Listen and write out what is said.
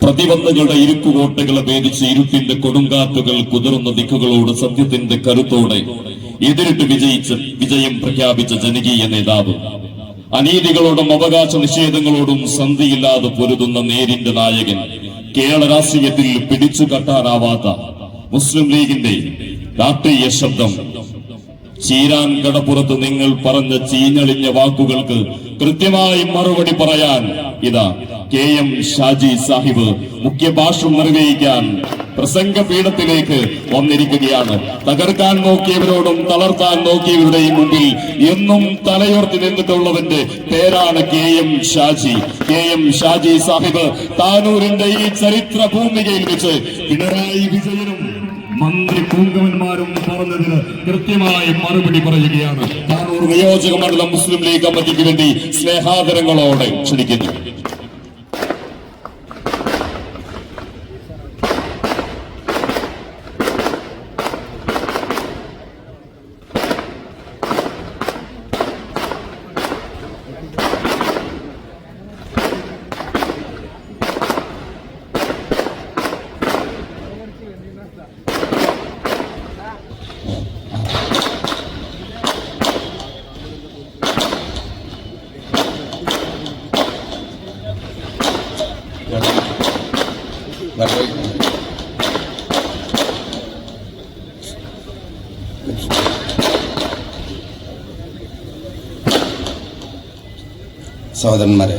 പ്രതിബന്ധങ്ങളുടെ ഇരുക്കുകോട്ടകളെ ഭേദിച്ച് ഇരുട്ടിന്റെ കൊടുങ്കാറ്റുകൾ കുതിർന്ന ദിക്കുകളോട് സത്യത്തിന്റെ കരുത്തോടെ എതിരിട്ട് വിജയിച്ച് വിജയം പ്രഖ്യാപിച്ച ജനകീയ നേതാവ്. അനീതികളോടും അവകാശ നിഷേധങ്ങളോടും സന്ധിയില്ലാതെ പൊരുതുന്ന നേരിന്റെ നായകൻ കേരള രാഷ്ട്രീയത്തിൽ പിടിച്ചു കെട്ടാനാവാത്ത മുസ്ലിം ലീഗിന്റെ രാഷ്ട്രീയ ശബ്ദം. ചീരാൻ കടപ്പുറത്ത് നിങ്ങൾ പറഞ്ഞ ചീഞ്ഞളിഞ്ഞ വാക്കുകൾക്ക് കൃത്യമായി മറുപടി പറയാൻ ഇതാ കെ എം ഷാജി സാഹിബ് മുഖ്യഭാഷം നിർവഹിക്കാൻ പ്രസംഗ പീഠത്തിലേക്ക് വന്നിരിക്കുകയാണ്. തകർക്കാൻ നോക്കിയവരോടും തളർത്താൻ നോക്കിയവരുടെയും മുമ്പിൽ എന്നും തലയുയർത്തി നിന്നിട്ടുള്ളവന്റെ പേരാണ് K M Shaji. K M Shaji Sahib താനൂരിന്റെ ഈ ചരിത്ര ഭൂമികയിൽ വെച്ച് പിണറായി വിജയനും മന്ത്രി പൂങ്കവന്മാരും പറഞ്ഞതിന് കൃത്യമായി മറുപടി പറയുകയാണ്. താനൂർ നിയോജക മുസ്ലിം ലീഗ് കമ്മിറ്റിക്ക് വേണ്ടി സ്നേഹാദരങ്ങളോടെ ക്ഷണിക്കുന്നു. பொருட்கள் வருகை சோதன்மாரே